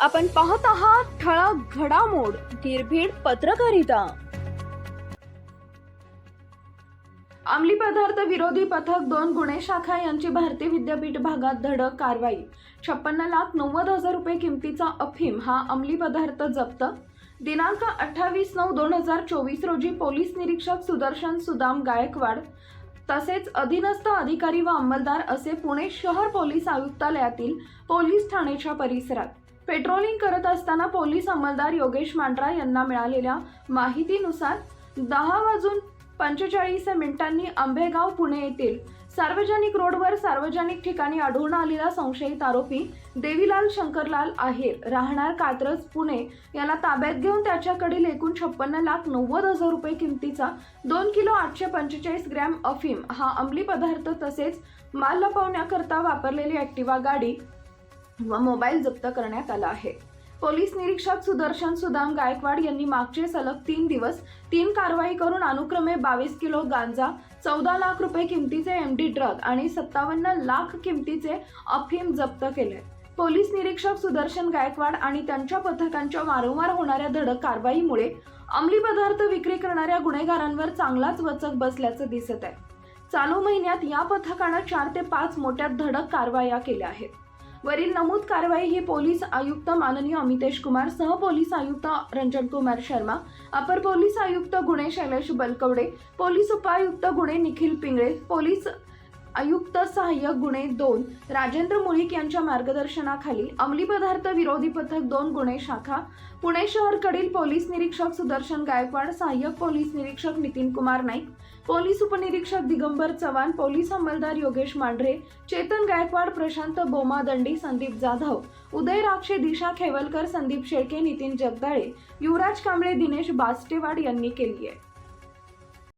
आपण पाहत आहात ठळक घडामोड निर्भीड पत्रकारिता. अंमली पदार्थ विरोधी पथक दोन गुन्हे शाखा यांची भारतीय विद्यापीठ भागात धडक कारवाई. छप्पन्न लाख नव्वद हजार रुपये किमतीचा अफीम हा अंमली पदार्थ जप्त. दिनांक अठ्ठावीस नऊ दोन हजार चोवीस रोजी पोलीस निरीक्षक सुदर्शन सुदाम गायकवाड तसेच अधीनस्थ अधिकारी व अंमलदार असे पुणे शहर पोलीस आयुक्तालयातील पोलीस ठाण्याच्या परिसरात. पेट्रोलिंग करत असताना पोलीस अंमलदार योगेश मांढरा यांना मिळालेल्या माहितीनुसार दहा वाजून पंचेचाळीस मिनिटांनी आंबेगाव पुणे येथील सार्वजनिक रोडवर सार्वजनिक ठिकाणी आढळून आलेला संशयित आरोपी देवीलाल शंकरलाल आहेर. राहणार कात्रज पुणे. याला ताब्यात घेऊन त्याच्याकडील एकूण छप्पन्न लाख नव्वद हजार रुपये किमतीचा दोन किलो आठशे पंचेचाळीस ग्रॅम अफीम हा अंमली पदार्थ तसेच माल लपवण्याकरता वापरलेली ॲक्टिवा गाडी व मोबाईल जप्त करण्यात आला आहे. पोलीस निरीक्षक सुदर्शन सुदाम गायकवाड यांनी मागचे सलग तीन दिवस तीन कारवाई करून अनुक्रमे बावीस किलो गांजा चौदा लाख रुपये किमतीचे एम डी ड्रग आणि सत्तावन्न लाख किमतीचे अफीम जप्त केले. पोलीस निरीक्षक सुदर्शन गायकवाड आणि त्यांच्या पथकांच्या वारंवार होणाऱ्या धडक कारवाईमुळे अंमली पदार्थ विक्री करणाऱ्या गुन्हेगारांवर चांगलाच वचक बसल्याचं दिसत आहे. चालू महिन्यात या पथकानं चार ते पाच मोठ्या धडक कारवाया केल्या आहेत. वरील नमूद कारवाई ही पोलीस आयुक्त माननीय अमितेश कुमार सह पोलीस आयुक्त रंजन कुमार शर्मा अपर पोलीस आयुक्त गुणे शैलेश बलकवडे पोलीस उपायुक्त गुणे निखिल पिंगळे पोलीस आयुक्त सहाय्यक गुन्हे दोन राजेंद्र मुळीक यांच्या मार्गदर्शनाखाली अंमली पदार्थ विरोधी पथक दोन गुन्हे शाखा पुणे शहरकडील पोलीस निरीक्षक सुदर्शन गायकवाड सहाय्यक पोलीस निरीक्षक नितीन कुमार नाईक पोलीस उपनिरीक्षक दिगंबर चव्हाण पोलीस अंमलदार योगेश मांढरे चेतन गायकवाड प्रशांत बोमादंडी संदीप जाधव उदय राक्षे दिशा खेवलकर संदीप शेळके नितीन जगदाळे युवराज कांबळे दिनेश बास्टेवाड यांनी केली आहे.